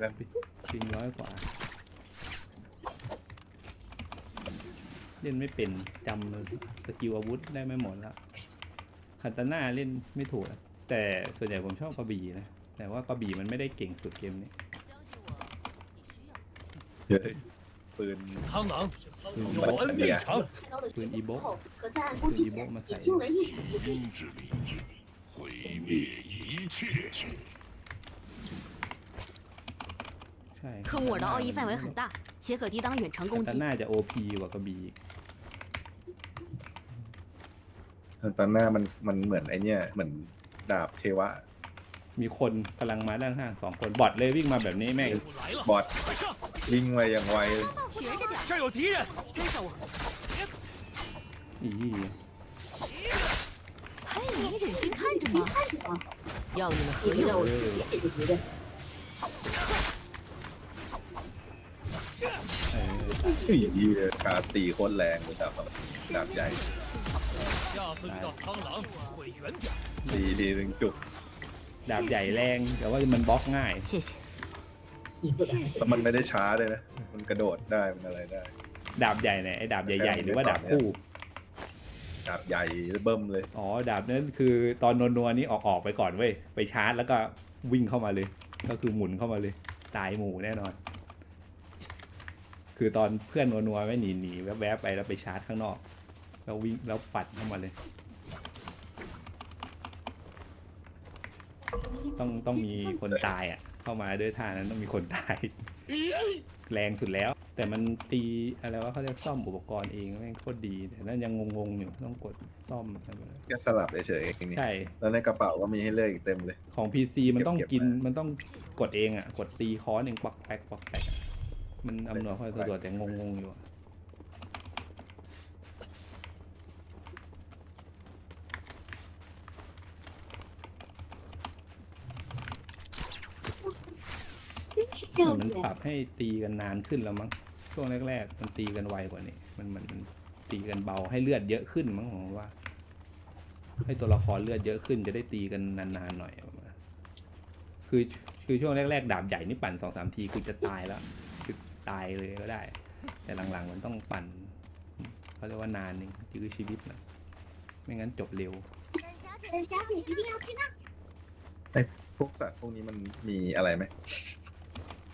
กัน ปิงร้อยกว่า เล่นไม่เป็นจำเลยสกิลอาวุธได้ไม่หมดแล้วคันตาน่าเล่นไม่ถูกอะแต่ส่วนใหญ่ผมชอบกระบี่นะ แต่ว่ากระบี่มันไม่ได้เก่งสุดเกมนี้ เฮ้ยปืน 苍狼，嗯有恩未偿。开刀的ปืนอีโบ 后和在案 ปื 工 น 地 อีโบ 前 มา 已 ใส่ 惊为一时。阴之力量，毁灭一切。 ใช่ 科穆尔的奥义范围很大，且可抵挡远程 คั 攻 นตา 击。 น่าจะโอพีกว่ากระบี่อีก ตอนหน้ามันมันเหมือนไอเนี้ยเหมือนดาบเทวะ มีคนกำลังมาด้านข้างสองคนบอทเลยวิ่งมาแบบนี้แม่ง 队伍来了， บอด 快上！ วิ่งไวอย่างไว 学着点，这儿有敌人，跟上我。 อี 嘿，你忍心看着吗？看着吧，要你们何你会让用？我自己 解决敌人。 เออ อีชาตีโคตรแรงเลยดาบดาบใหญ่ 下次遇到苍狼会远点。 ดีดีถึงจุก ดาบใหญ่แรง แต่ว่ามันบล็อกง่าย 谢谢，你做的还แล้วมันไม่ได้ช้าเลยนะ มันกระโดดได้ มันอะไรได้ ดาบใหญ่เนี่ยไอ้ดาบใหญ่ๆหรือว่าดาบคู่ ดาบใหญ่เบิ่มเลย อ๋อ ดาบนั้นคือตอนนัวๆนี้ออกออกไปก่อนเว้ย ไปชาร์จแล้วก็วิ่งเข้ามาเลย ก็คือหมุนเข้ามาเลย ตายหมู่แน่นอน คือตอนเพื่อนนัวๆไม่หนีหนีแวบๆไปแล้วไปชาร์จข้างนอก แล้ววิ่งแล้วปัดเข้ามาเลย ต้องต้องมีคนตายอะ เข้ามาด้วยท่านั้นต้องมีคนตาย แรงสุดแล้ว แต่มันตีอะไรว่าเขาเรียกซ่อมอุปกรณ์เองแม่งโคตรดีแต่นั่นยังงงๆอยู่ต้องกดซ่อมอะไรแบบนั้นแค่สลับเฉยๆเองนี่ใช่ แล้วในกระเป๋าก็มีให้เลือกอีกเต็มเลย ของ PC มันต้องเก็บๆกินมามัมันต้องกดเองอะ กดตีคอนเองปักแป๊กปักแป๊ก มันอำนวยความสะดวกแต่งงงอยู่มันปรับให้ตีกันนานขึ้นแล้วมั้งช่วงแรกๆมันตีกันไวกว่านี้มันมันมันตีกันเบาให้เลือดเยอะขึ้นมั้งผมว่า ให้ตัวละครเลือดเยอะขึ้นจะได้ตีกันนานๆหน่อย คือคือช่วงแรกๆ ดาบใหญ่นี่ปั่นสองสามทีคือจะตายแล้ว ตายเลยก็ได้ แต่หลังๆมันต้องปั่นเขาเรียกว่านานหนึ่งยื้อชีวิตนะไม่งั้นจบเร็วไอ้พวกสัตว์พวกนี้มันมีอะไรไหม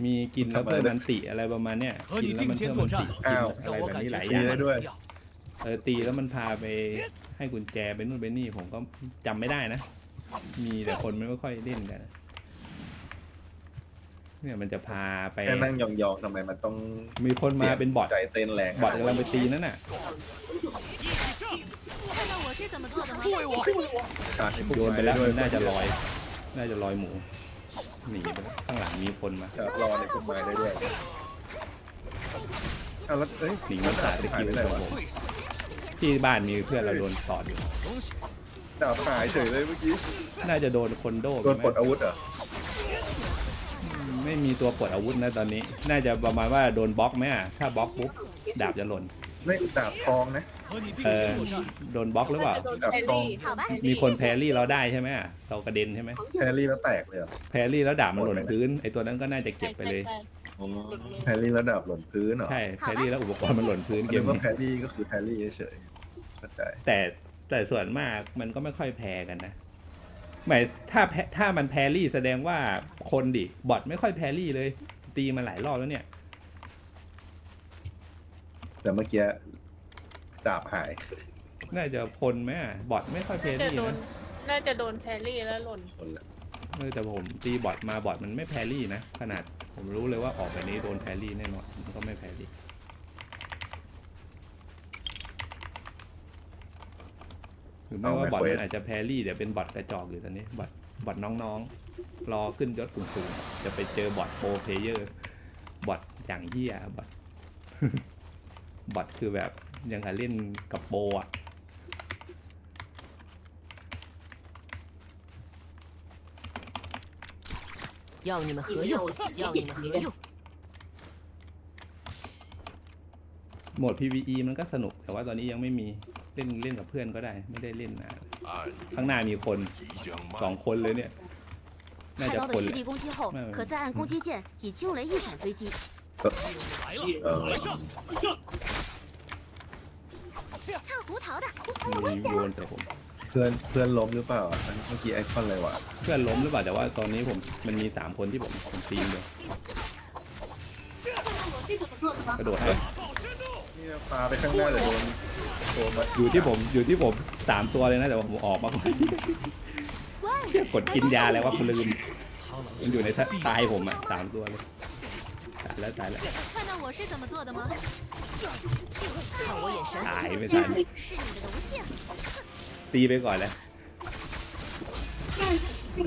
มีกินแล้วเพิ่มมันติอะไรประมาณเนี้ยกินแล้วมันเพิ่มมันติอ้าว อะไรแบบนี้หลายอย่างด้วยเออตีแล้วมันพาไปให้กุญแจไปนู่นไปนี่ผมก็จำไม่ได้นะ มีแต่คนไม่ค่อยเล่นกัน เนี่ยมันจะพาไป แค่นั่งยองๆทำไมมันต้อง มีคนมาเป็นบอท ใจเต้นแรง บอทกำลังไปตีนั่นน่ะ 一起上！看到我是怎么做的吗？护卫我！ ชาร์จให้พวก โยนไป ไม้ แล้ว ด้วย มันน่าจะลอย น่าจะลอยหมูหนีไปแล้วข้างหลังมีคนมา ชาร์จรอในพวกไม้ได้ด้วยอ้าวแล้วเอ้ย หนีมันสาดส หาย กิล ไปไหน ของ วะ ผม 会是 ที่บ้านมีเพื่อนเราโดนตอดอยู่ 东西， ดาบหายเฉยเลยเมื่อกี้ น่าจะโดนคนโด โดน ไหม ปลดอาวุธเหรอ ไม่มีตัวปลดอาวุธนะตอนนี้ น่าจะประมาณว่าโดนบล็อกไหมอะ ถ้าบล็อกปุ๊บดาบจะหล่น ไม่ดาบทองนะ เออ โดนบล็อกหรือเปล่าดาบทองมีคนแพรรี่เราได้ใช่ไหมเรากระเด็นใช่ไหมแพรรี่แล้วแตกเลยเหรแพรรี่แล้วดาบมันหล่นพื้น ไอตัวนั้นก็น่าจะเก็บไปเลย แพรรี่แล้วดาบหล่นพื้นเหรอใช่แพรรี่แล้วอุปกรณ์มันหล่นพื้นเกมนี้กว่าะแพรรี่ก็คือแพรรี่เฉยๆเข้าใจ แต่แต่ส่วนมากมันก็ไม่ค่อยแพ้กันนะ หมายถ้าแพ้ถ้ามันแพรรี่แสดงว่าคนดิบอทไม่ค่อยแพรรี่เลย ตีมาหลายรอบแล้วเนี่ย แต่เมื่อกี้ดาบหาย น่าจะคนไหมอะบอทไม่ค่อยแพรจะรี่โดน นะน่าจะโดนแพรรี่แล้วหล่น คนละเออแต่ผมตีบอทมาบอทมันไม่แพรรี่นะขนาดผมรู้เลยว่าออกแบบนี้โดนแพรรี่แน่นอนมันก็ไม่แพร หรือไม่ว่าบอทมันอาจจะแพรรี่เดี๋ยวเป็นบอทกระจอกอยู่ตอนนี้ บอทบอทน้องๆ รอขึ้นยศสูงๆ จะไปเจอบอทโปรเพลเยอร์ บอทอย่างเหี้ยบอท บอทคือแบบยังกับเล่นกับโปรอ่ะ 要你们何你让用我？自己要解你们何决敌人。用？ โหมด PVE มันก็สนุก แต่ว่าตอนนี้ยังไม่มี เล่นเล่นกับเพื่อนก็ได้ ไม่ได้เล่นนะข้างหน้ามีคนสองคนเลยเนี่ยน่าจะคนแหละมีโยนแต่ผมเพื่อนเพื่อนล้มหรือเปล่าอันเมื่อกี้ไอคอนอะไรวะเพื่อนล้มหรือเปล่าแต่ว่าตอนนี้ผมมันมีสามคนที่ผมผมตีมเลยกระโดดให้นี่ปลาไปข้างหน้าเลยโดน โดนมา อยู่ที่ผมอยู่ที่ผมสามตัวเลยนะแต่ว่าผมออกมาก่อนเทียบกดกินยาแล้วว่าผมลืม 苍狼 มันอยู่ในตายผมอ่ะสามตัวเลยตายแล้วตายแล้ว 看到我是怎么做的吗？看我眼神， ตายไม่ตาย 是你的荣幸。 ตีไปก่อนเลย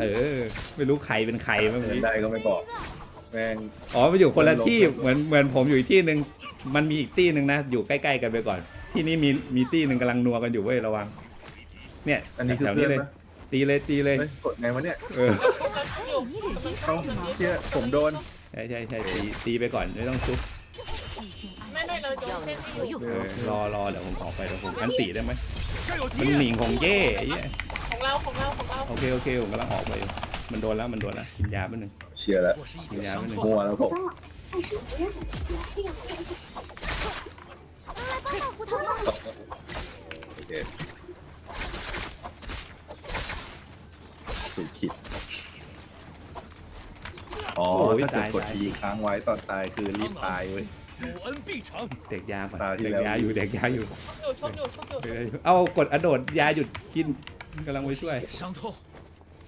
เออ ไม่รู้ใครเป็นใครเมื่อ เดิน กี้ ได้ก็ไม่บอก แม่ง อ๋อไปอยู่คนละที่เหมือนเหมือนผมอยู่อีกที่หนึ่งมันมีอีกที่หนึ่งนะ อยู่ใกล้ๆกันไปก่อน ที่นี่มีมีตีหนึ่งกำลังนัวกันอยู่เว้ยระวัง เนี่ยอันนี้คือแถวนี้เลยพื่อนตีเลยตีเลยกดไงวะเนี่ยเออเขาเชื่อผมโดนใช่ใช่ใช่ตีตีไปก่อนไม่ต้องซุกไม่รอเอรอเดี๋ยวผมออกไปเดี๋ยวผมอันตีได้ไหมมันหนีงของเย่เหี้ของเราของเราของเราโอเคโอเคผมกำลังออกไปอยู่มันโดนแล้วมันโดนแล้วกินยาไปหนึ่งเชียร์แล้วกินยาไปหนึ่งมัวแล้วผม โอเคถูกคิดอ๋อถ้าเกิดกดทีค้างไว้ตอนตายคือรีบตายเว้ย 有恩必偿。 เด็กยาก่อน ตาที่ เด็ก แล้ว ยาอยู่เด็กยาอยู่ อยู่ชกอยู่ชกอยู่ เด็กยาอยู่เอากดอโดดยาหยุดกินกำลังไปช่วย 伤痛，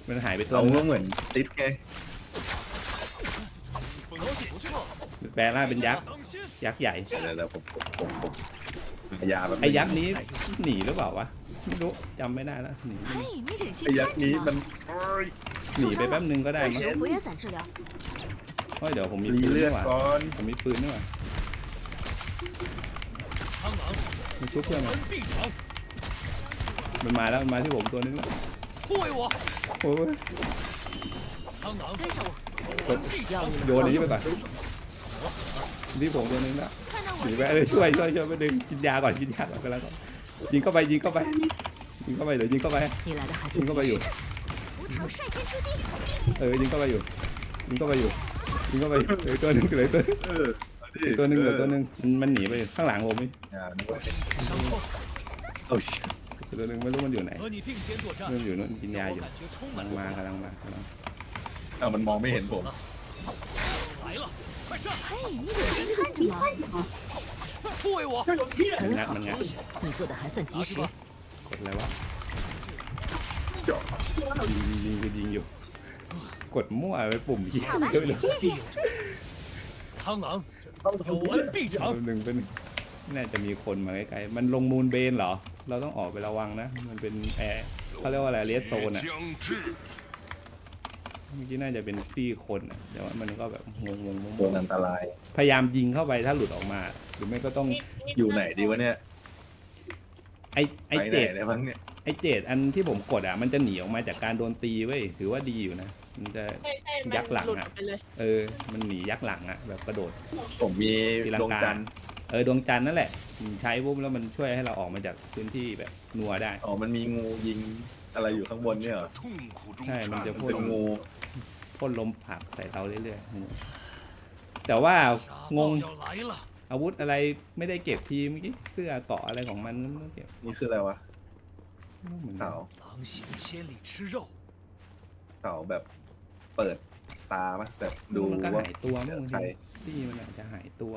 มันหายไปตัว เรา นึง ก็เหมือนติดไง 东西不错， แปลร่างเป็นยักษ์ 当心！ ยักษ์ใหญ่ เดี๋ยวเดี๋ยวผมผมผมผม ยาแบบ ไอ้ยักษ์นี้หนีหรือเปล่าวะไม่รู้จำไม่ได้แล้วหนี 嘿，你忍心 ไอ้ยัก 看 ษ์นี้ 着 มั 吗 น？ หนีไปแป๊บนึงก็ได้มั้ง 使用活跃伞治疗， เฮ้ยเดี๋ยวผมมี รี ปืน เลื นี่ อด หว่า ก่อน ผมมีปืนนี่หว่า 苍狼， มีชุบเพื่อน 有 มา 恩必偿， มันมาแล้วมันมาที่ผมตัวนึงแล้ว 护卫我！ โอ้ย 苍狼，跟上我，有恩必偿要。你们 โยน 何 อันนี้ไป 用？ ก่อนที่ผมตัวนึงแล้ว 看到 ห 我 นี 是 ไปเออช่วยช่วยช่วยไปดึงกินยาก่อนกินยาก่อนก็แล้วกันยิงเข้าไปยิงเข้าไปยิงเข้าไปเดี๋ยวยิงเข้าไป 你来的还 ยิง 算 เข้าไป 及 อยู่ 时。胡桃率先出击， เออยิงเข้าไปอยู่ยิงเข้าไปอยู่ยิงเข้าไปอยู่เหลือตัวหนึงเหลือตัวหนึง เออ เหลือตัวหนึงเหลือตัวหนึงมันมันหนีไปข้างหลังผมนี่ ยาด้วย 伤痛， โอ้ย เหลือตัวหนึงไม่รู้มันอยู่ไหน 和你并肩作战， มันอยู่นู่นกินยา 让 อ 我 ยู่ 感觉充 กำลั 满 ง 了 มา 光 กำลังมากำลัง เอามันมองไม่เห็นผม 来了，快上，嘿，你忍心看着吗？护卫我！ มันงัดมันงัด 你做的还算及时。 กดอะไรวะ เจาะ ยิงยิงยิงยิงอยู่ กดมั่วไปปุ่มยิงเยอะเลย 苍狼，有恩必 แป๊ 偿 บ。นึงเป็นงน่าจะมีคนมาใกล้ๆมันลงมูลเบนเหรอ เราต้องออกไประวังนะ มันเป็นแอร์เขาเรียกว่าอะไรเลสโซนอ่ะ 将至， เมื่อกี้น่าจะเป็นซี่คนอะแต่ว่ามันก็แบบงงงงโดนอันตราย พยายามยิงเข้าไปถ้าหลุดออกมา หรือไม่ก็ต้องอยู่ไหนดีวะเนี่ยไอไอไปไหเจนดได้บ้างเนี่ยไอเจดอันที่ผมกดอะมันจะหนีออกมาจากการโดนตีเว้ยถือว่าดีอยู่นะมันจะ ใช่ใช่มันยักษ์หลังลุดอะ ไปเลยเออมันหนียักษ์หลังอะแบบกระโดด ผมมีตีลังดวงกา จันทร์เออดวงจันทร์นั่นแหละใช้ปุ๊บแล้วมันช่วยให้เราออกมาจากพื้นที่แบบนัวได้ อ๋อมันมีงูยิง อะไรอยู่ข้างบนเนี่ยเหรอใช่มันจะพ่นงูพ่นลมผักใส่เราเรื่อยๆแต่ว่างงอาวุธอะไรไม่ได้เก็บทีเมื่อกี้เสื้อเกาะอะไรของมันไม่เก็บนี่คืออะไรวะเต่าเต่าแบบเปิดตาปะแบบดูว่าก็หายตัวมั้ใครที่มันอาจจะหายตัว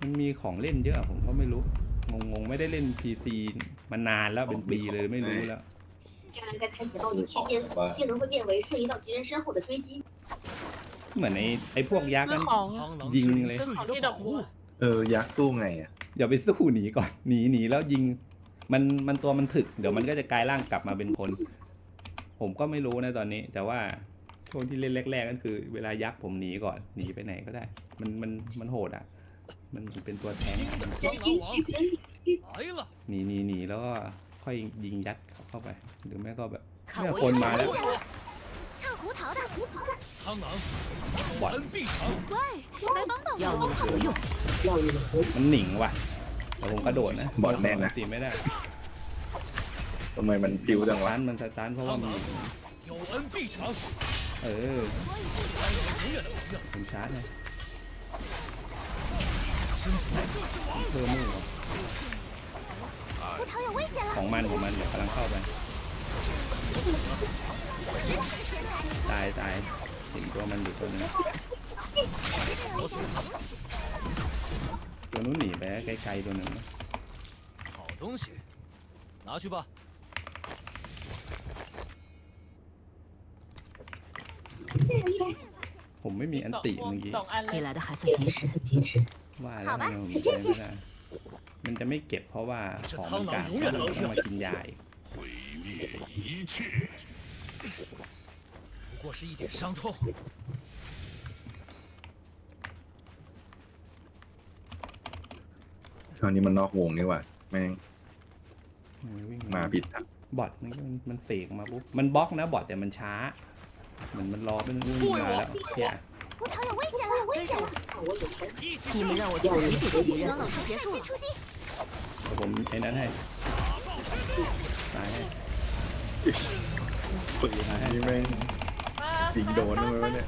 มันมีของเล่นเยอะผมก็ไม่รู้งงๆไม่ได้เล่นพีซี มานานแล้วเป็นปีเลยไม่รู้แล้ว 这样在开启暴力期间，技能会变为瞬移到敌人身后的追击。 เหมือนไอ้ไอ้พวกยักษ์ เรื่ นั้ อน งของ 苍狼 ยิง 是你 เลย 赐予的保护。 เออ ยักษ์สู้ไงอ่ะ อย่าไปสู้หนีก่อน หนีหนีแล้วยิง มันมันตัวมันถึก เดี๋ยวมันก็จะกลายร่างกลับมาเป็นคน ผมก็ไม่รู้นะตอนนี้ แต่ว่าช่วงที่เล่นแรกๆก็คือ เวลายักษ์ผมหนีก่อน หนีไปไหนก็ได้ มันมันมันโหดอ่ะ มันเป็นตัวแทงอะมัน 苍狼王来了， หนีหนีหนีแล้วก็ค่อยยิงยัดเข้าไป หรือไม่ก็แบบ 看 เนี่ย 我 คน 眼 มาแล้ว 神，看胡桃的，胡桃的，苍狼，有哇恩必偿。乖，来帮帮我。要你们何用？มันหนิงว่ะแต่ผมกระโดดนะ บอดแม่งนะ ตีไม่ได้ ทำไมมันพิวจัง ส วะ ตาร์ทมันสตาร์ทเพราะว่ามันหนิง 有恩必偿， เออ 永远的朋友。 ผมชาร์จไง 真不赖就是王。 เพิ่มมือ 葡萄有危险 ข 了！ องมันของมันเดี๋ยวกำลังเข้าไป ตายตายเห็นตัวมันอยู่ตัวนึง 我死了， ตัวนู้นหนีไปไกลๆตัวหนึ่ง 好东西，拿去吧。 ผมไม่มีอัน สอง ติ พวง เมื่อกี้ สองอันเลย 你来的还算及时。及时。 ว่าแล้วมันไม่ได้ มันจะไม่เก็บเพราะว่าของมันกาดมันต้องมากินยาอีก 毁灭一切。不过是一点伤痛， คราวนี้มันนอกวงนี่หว่าแม่ง มันวิ่ง มาผิดทาง บอทมันก็มันมันเสกมาปุ๊บมันบล็อกนะบอทแต่มันช้าเหมือนมันรอเป็นวิ่งมาแล้วเนี่ย 葡萄有危险了！危险了！看我眼神，一起你们让我做理解的敌人，冷冷就结束了。出击！ เดี๋ยวผมไอ้นั้นให้ตายให้ ปืนนี่แม่ง ยิงโดนด้วยวะเนี่ย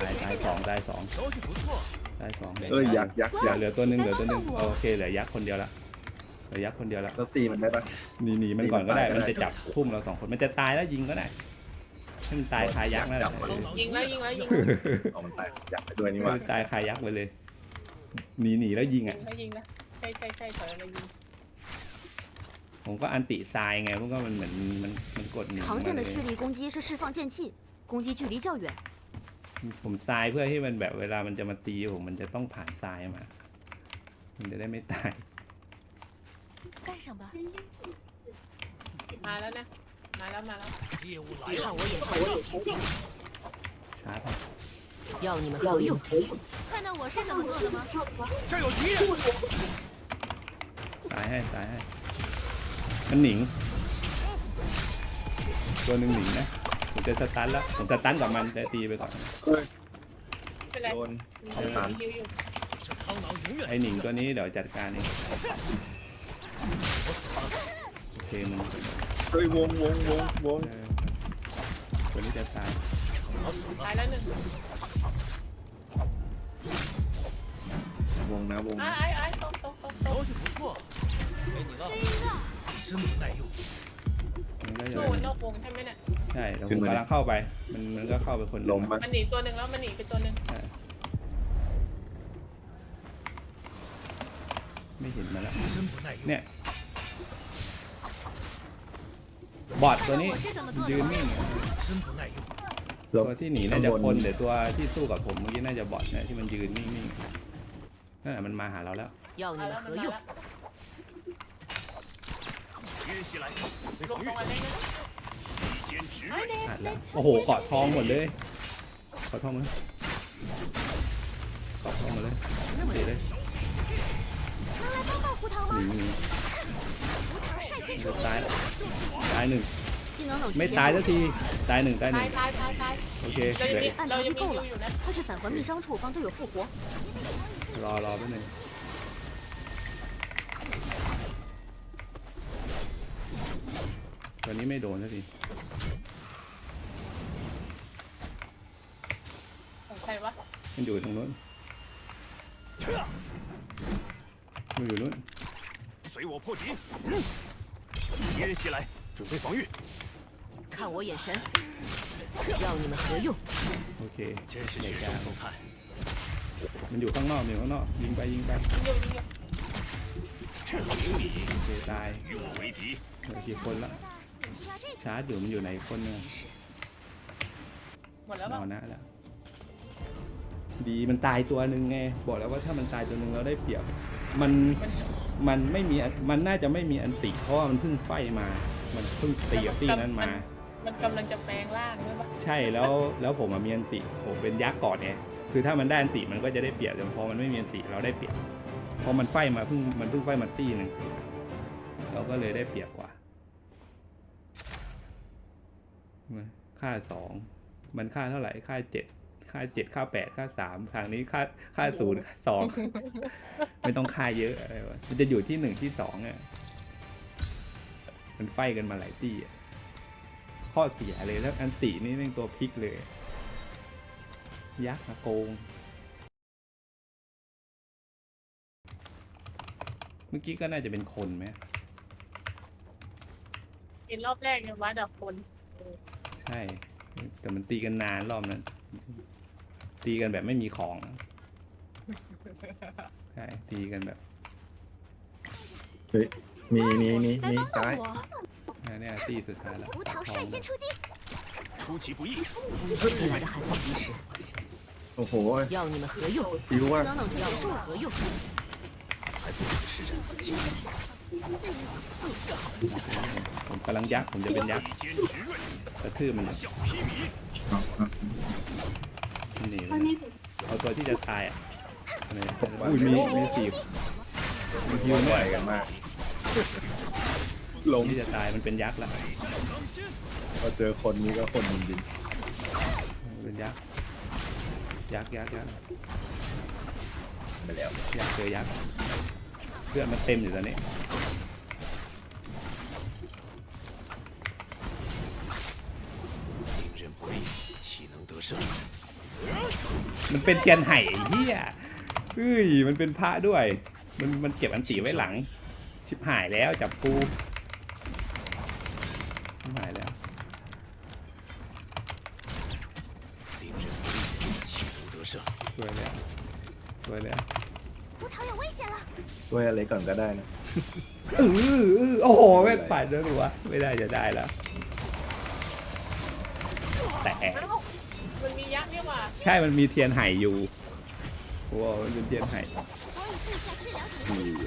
ตายตายสองตายสอง 消息不错， ตายสอง เอ้ยยักษ์ยักษ์ยักษ์ เหลือตัวหนึ่งเหลือตัวหนึ่งโอเคเหลือยักษ์คนเดียวละ เหลือยักษ์คนเดียวละ แล้วตีมันได้ปะ หนีหนีมันก่อนก็ได้ ตีมันตายก็ได้ มันจะจับทุ่มเราสองคนมันจะตายแล้วยิงก็ได้ให้มันตายคายักษ์นั่นแหละ 苍狼 ยิงแล้วยิงแล้วยิง เอามันตายยักษ์ไปด้วยนี่ห ให้ ว่า มันตายคายักษ์ไปเลยหนีหนีแล้วยิง ยิ อ่ะ งแล้วยิงแล้วใช่ใช่ใช่ถอยมายิง ผมก็อันติทรายไงเพราะว่ามันเหมือนมันมันกดหนี 常 มา 见的 เลย 蓄力攻击是释放剑气，攻击距离较远。 ผมทรายเพื่อให้มันแบบเวลามันจะมาตีผมมันจะต้องผ่านทรายมา มันจะได้ไม่ตาย 干上吧！ มาแล้วนะมาแล้วมาแล้ว 猎物来看了，我眼神，看我眼神， ชาร์จไป 要你们要何用？用何用？看到我是怎么做的吗？这儿有敌人， ตายให้ตายให้ มันหนิง ตัวหนึ่งหนิงนะ ผมจะสตันแล้ว ผมสตันกับมันแต่ตีไปก่อน เฮ้ย ไม่เป็นไร โดน ยิ เอาตัน งอยู่ 是苍狼永远 ไอหนิงตัวนี้เดี๋ยวจัดการเอง 我死了， โอเคมัน เฮ้ยวงวงวงวง เออตัวนี้จะตาย 我死 ตาย 了， แล้วหนึ่ง วงนะวง ไอ้ไอ้ไอ้ตกตกตกตก 消息不错，给你了，真不耐用。 มันก็จะ สู้นอกวงใช่ไหมเนี่ย ใช่แล้วผมกำลังเข้าไป มันมันก็เข้าไปคนหนึ่ง ล้มปะ มันหนีตัวหนึ่งแล้วมันหนีไปตัวหนึ่ง ใช่ ไม่เห็นมาแล้วเนี่ยบอดตัวนี้ยืนนิ่งตัวที่หนีน่าจะคนเดี๋ยวตัวที่สู้กับผมเมื่อกี้น่าจะบอดนะที่มันยืนนิ่งๆนั่นแหละมันมาหาเราแล้วอะโอ้โหกอดทองหมดเลยกอดทองมั้ยกอดทองมาเลยดีเลย หนี 吗？ หนี 胡桃率先 จะ 出 ตายแล้วตายหนึ่ง 技能冷却 ไม่ 结 ตายสัก 束。 ทีตายหนึ่งตายห ตา นึ่ ย ง ตายตายตาย โอเค เรา เห ยัง ลือ มี อีก เรายังมีฮิวอยู่นะ 他是返还秘伤处帮队友复活。 รอรอแป๊บนึงตัวนี้ไม่โดนสักที ของใครวะ มันอยู่ตรงนู้นมันอยู่นู้น 随我破敌。敌人袭来，准备防御，看我眼神，要你们何用？ โอเค 真是 เห 雪 ตุ 中 การณ์ 送炭。 มันอยู่ข้างนอกมันอยู่ข้างนอกยิงไปยิงไป ยิงอยู่ยิงอยู่ โอเคตาย 与我为敌， เหลือกี่คนละชาร์จอยู่มันอยู่ไหนคนนึง หมดแล้ว น ป่ะ อนนะแล้วดีมันตายตัวหนึ่งไงบอกแล้วว่าถ้ามันตายตัวหนึ่งเราได้เปรียบมัน มัน มันไม่มีมันน่าจะไม่มีอันติเพราะว่ามันเพิ่งไฟมา มันเพิ่งตีกับตีนั้นมา มันกำลังจะแปลงร่างด้วยป่ะใช่แล้วแล้วผมอะมีอันติผมเป็นยักษ์ก่อนไงคือถ้ามันได้อันติมันก็จะได้เปรียบแต่พอมันไม่มีอันติเราได้เปรียบเพราะมันไฟมาเพิ่งมันเพิ่งไฟมาตีหนึ่งเราก็เลยได้เปรียบกว่าค่าสองมันค่าเท่าไหร่ค่าเจ็ด ค่าเจ็ดค่าแปดค่าสามทางนี้ค่าค่าศูนย์ค่าสองไม่ต้องค่าเยอะอะไรวะมันจะอยู่ที่หนึ่งที่สองเนี่ยมันไฟกันมาหลายตีอะข้อเสียเลยแล้วอันตินี่เป็นตัวพลิกเลย ยักษ์มาโกง เมื่อกี้ก็น่าจะเป็นคนไหมกินรอบแรกยังวัดดับคน ใช่ แต่มันตีกันนานรอบนั้น ตีกันแบบไม่มีของ ใช่ ตีกันแบบ เฮ้ยมีมีมี 来 มี 帮 ซ้าย 帮我！ เนี่ยเนี่ยตีสุดท้ายแล้ว 无糖率先出击，出其不意，你来的还算及时， โอ้โห 要你们何用？ คิวว่า 等等就要结束了。你们何用？还不如施展自己， ผมกำลังยักษ์ผมจะเป็นยักษ์ 以坚执锐， กระทืบมันอยู่ 笑披 靡。 นี่ 外面有 เอาตัวที่จะตายอ่ะอะไรอุ้ยมีมีสี่มันฮิว ไหว ไม่ กันมากลง ที่จะตายมันเป็นยักษ์แล้ว พอเจอคนนี้ก็คนจริง เป็นยักษ์ ยักษ์ยักษ์ยักษ์ ๆไปแล้ว ยักษ์เจอยักษ์เพื่อนมันเต็มอยู่ตอนนี้ 令人不利，岂能得胜？ มันเป็นเทียนไห่เฮียเฮ้ยมันเป็นพระด้วย มันมันเก็บอันสีไว้หลัง ชิบหายแล้วจับกูชิหายแล้วสวยแล้วสวยแล้วด้วยอะไรก่อนก็ได้นะเออโอ้โหไม่ไปเดด้ยหรอวะไม่ได้จะได้แล้วแต่ มันมียักษ์นี่หว่า ใช่มันมีเทียนไห่อยู่ว้าวมันเป็นเทียนไห่ 我已布下治疗体 อือ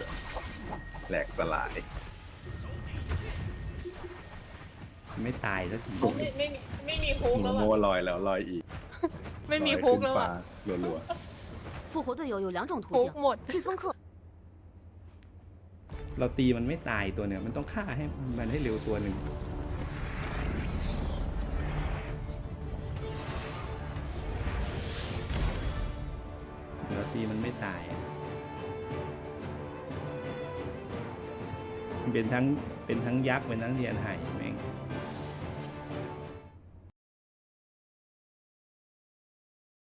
แหลกสลาย ไม่ตายสักที ไม่ไม่มีไม่มีฮุก โม แล้ว โม อะ ลอยแล้วลอยอีก ไม่มี ลอย ฮุก ขึ้น แล้ว ฟ้า อะ รัว 复活队友有两种途 ฮุก 径： หมด 飓风课 เราตีมันไม่ตายตัวเนี่ยมันต้องฆ่าให้มันให้เร็วตัวหนึ่ง ทั้งเป็นทั้งยักษ์เป็นทั้งเทียนไห่แม่ง